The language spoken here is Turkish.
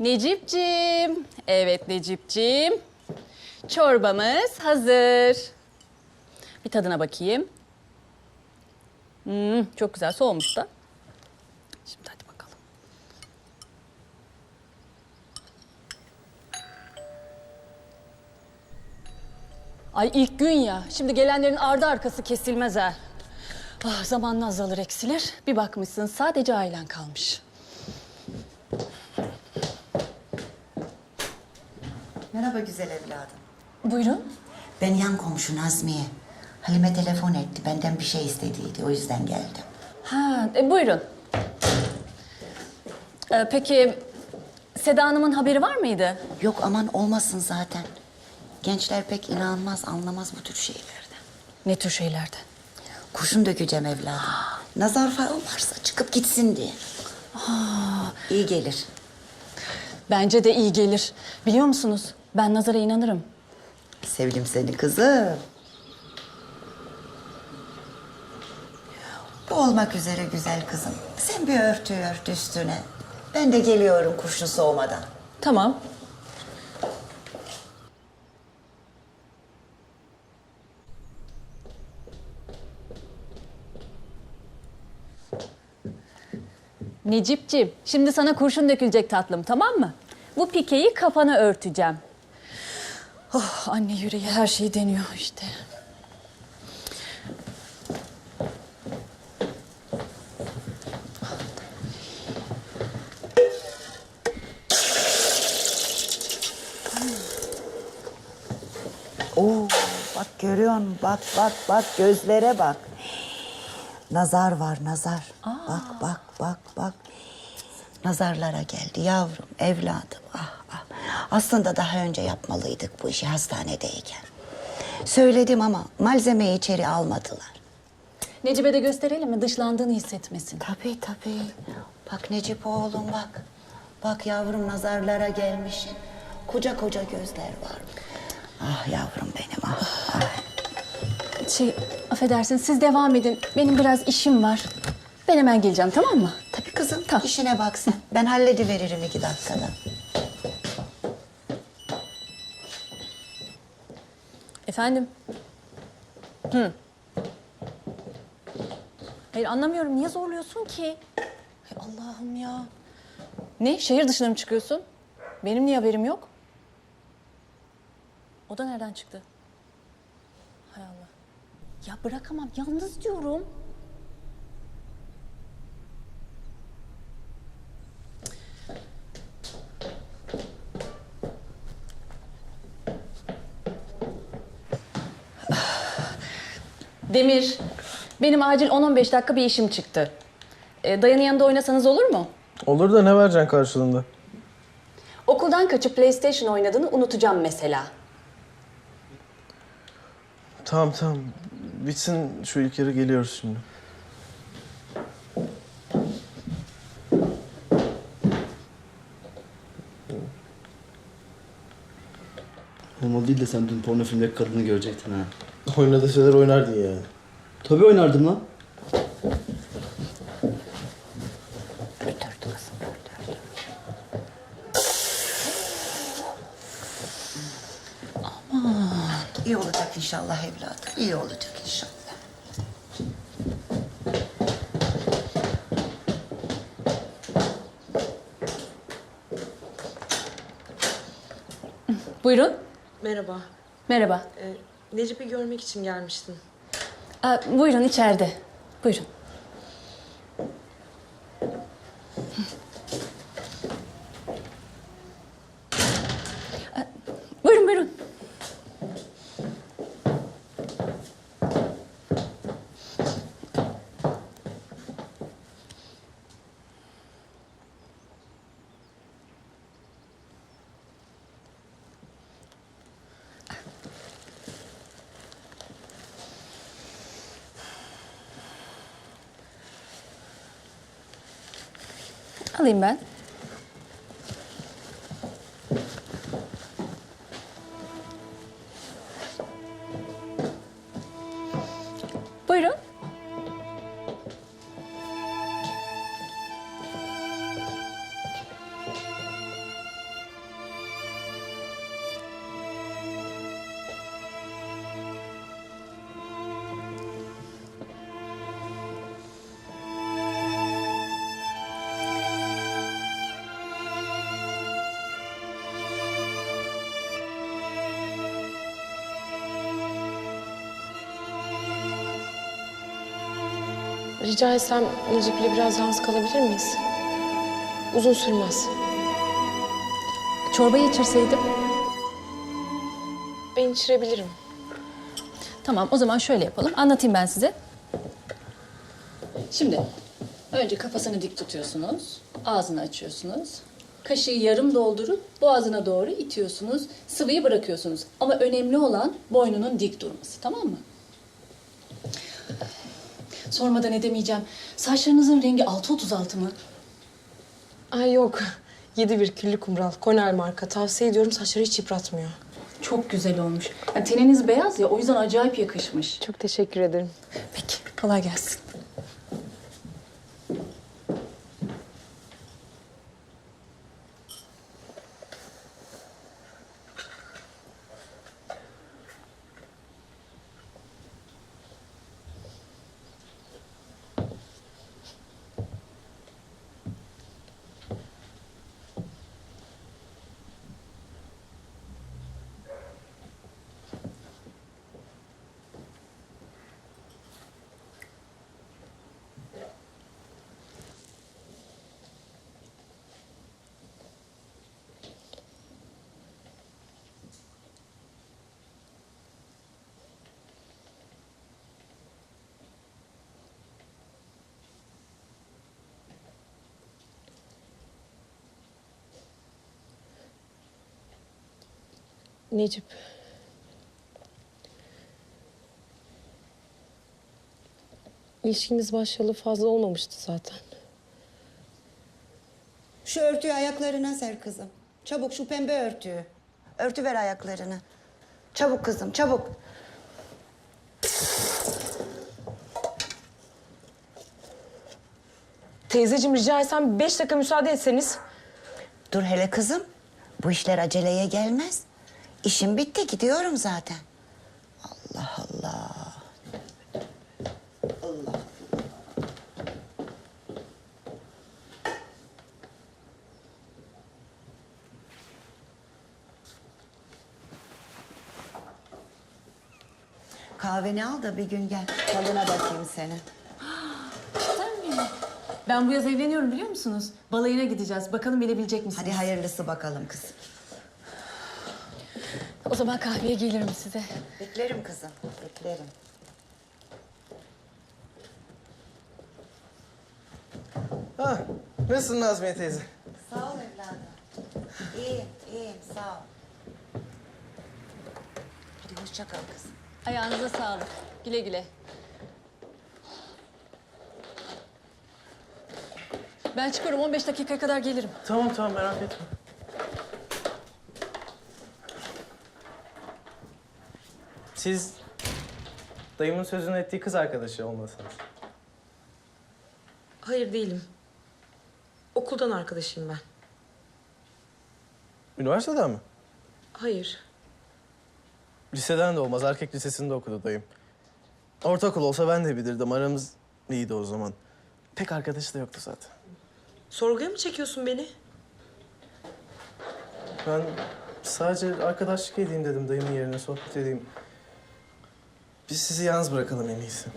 Necip'cim. Evet Necip'cim. Çorbamız hazır. Bir tadına bakayım. Hmm, çok güzel soğumuş da. Şimdi hadi bakalım. Ay ilk gün ya. Şimdi gelenlerin ardı arkası kesilmez ha. Ah, zamanla azalır eksilir. Bir bakmışsın sadece ailen kalmış. Merhaba güzel evladım. Buyurun. Ben yan komşu Nazmiye. Halime telefon etti. Benden bir şey istediydi. O yüzden geldim. Ha, e, buyurun. Ee, peki Seda Hanım'ın haberi var mıydı? Yok aman olmasın zaten. Gençler pek inanmaz, anlamaz bu tür şeylerden. Ne tür şeylerdi? Kurşun dökeceğim evladım. Nazar falan varsa çıkıp gitsin diye. İyi gelir. Bence de iyi gelir. Biliyor musunuz? Ben nazara inanırım. Sevdim seni kızım. Bu olmak üzere güzel kızım. Sen bir örtü ört üstüne. Ben de geliyorum kurşun soğumadan. Tamam. Necipciğim, şimdi sana kurşun dökülecek tatlım, tamam mı? Bu pikeyi kafana örteceğim. Oh, anne yüreği her şeyi deniyor işte. Oo, bak görüyor musun? Bak bak bak gözlere bak. Nazar var nazar. Bak bak bak bak. Nazarlara geldi yavrum, evladım. Ah. Aslında daha önce yapmalıydık bu işi hastanedeyken. Söyledim ama malzemeyi içeri almadılar. Necip'e de gösterelim mi? Dışlandığını hissetmesin. Tabii tabii. Bak Necip oğlum bak. Bak yavrum nazarlara gelmişsin. Koca koca gözler var. Ah yavrum benim ah. ah. Şey, affedersin siz devam edin. Benim biraz işim var. Ben hemen geleceğim, tamam mı? Tabii kızım Tamam. işine bak sen. Ben hallediveririm iki dakikada. Efendim? Hı. Hayır anlamıyorum. Niye zorluyorsun ki? Hay Allah'ım ya. Ne? Şehir dışına mı çıkıyorsun? Benim niye haberim yok? O da nereden çıktı? Hay Allah. Ya bırakamam. Yalnız diyorum. Demir, benim acil 10-15 dakika bir işim çıktı. Ee, Dayan'ın yanında oynasanız olur mu? Olur da ne vereceksin karşılığında? Okuldan kaçıp PlayStation oynadığını unutacağım mesela. Tamam tamam. Bitsin şu ilk yarı geliyoruz şimdi. Olmalı değil de sen dün porno filmdeki kadını görecektin ha. Oynadığı şeyler oynardın yani. Tabii oynardım lan. Dört kızım dört dört. Aman. İyi olacak inşallah evladım. İyi olacak inşallah. Buyurun. Merhaba. Merhaba. Necip'i görmek için gelmiştim. Aa, buyurun içeride. Buyurun. Aa, Buyurun buyurun. Alayım ben. Buyurun. Rica etsem Necip'le biraz yalnız kalabilir miyiz? Uzun sürmez. Çorbayı içirseydim. Ben içirebilirim. Tamam o zaman şöyle yapalım. Anlatayım ben size. Şimdi önce kafasını dik tutuyorsunuz. Ağzını açıyorsunuz. Kaşığı yarım doldurup boğazına doğru itiyorsunuz. Sıvıyı bırakıyorsunuz. Ama önemli olan boynunun dik durması. Tamam mı? Sormadan edemeyeceğim. Saçlarınızın rengi 636 mı? Ay yok. Yedi bir küllü kumral. Cornell marka. Tavsiye ediyorum saçları hiç yıpratmıyor. Çok güzel olmuş. Yani teniniz beyaz ya o yüzden acayip yakışmış. Çok teşekkür ederim. Peki kolay gelsin. Necip. İlişkimiz başlayalı fazla olmamıştı zaten. Şu örtüyü ayaklarına ser kızım. Çabuk şu pembe örtüyü. Örtü ver ayaklarını. Çabuk kızım çabuk. Teyzeciğim rica etsem beş dakika müsaade etseniz. Dur hele kızım. Bu işler aceleye gelmez. İşim bitti gidiyorum zaten. Allah Allah. Allah. Kahveni al da bir gün gel. Tadına bakayım seni. Ben bu yaz evleniyorum biliyor musunuz? Balayına gideceğiz. Bakalım bilebilecek misiniz? Hadi hayırlısı bakalım kızım. O zaman kahveye gelirim size. Beklerim kızım, beklerim. Ha, nasılsın Nazmiye teyze? Sağ ol evladım. İyiyim, iyiyim. Sağ ol. Hadi hoşça kal kızım. Ayağınıza sağlık. Güle güle. Ben çıkıyorum. 15 dakikaya kadar gelirim. Tamam tamam merak etme. Siz dayımın sözünü ettiği kız arkadaşı olmasınız. Hayır değilim. Okuldan arkadaşıyım ben. Üniversiteden mi? Hayır. Liseden de olmaz. Erkek lisesinde okudu dayım. Ortaokul olsa ben de bilirdim. Aramız iyiydi o zaman. Pek arkadaşı da yoktu zaten. Sorguya mı çekiyorsun beni? Ben sadece arkadaşlık edeyim dedim dayımın yerine sohbet edeyim. Biz sizi yalnız bırakalım en iyisi.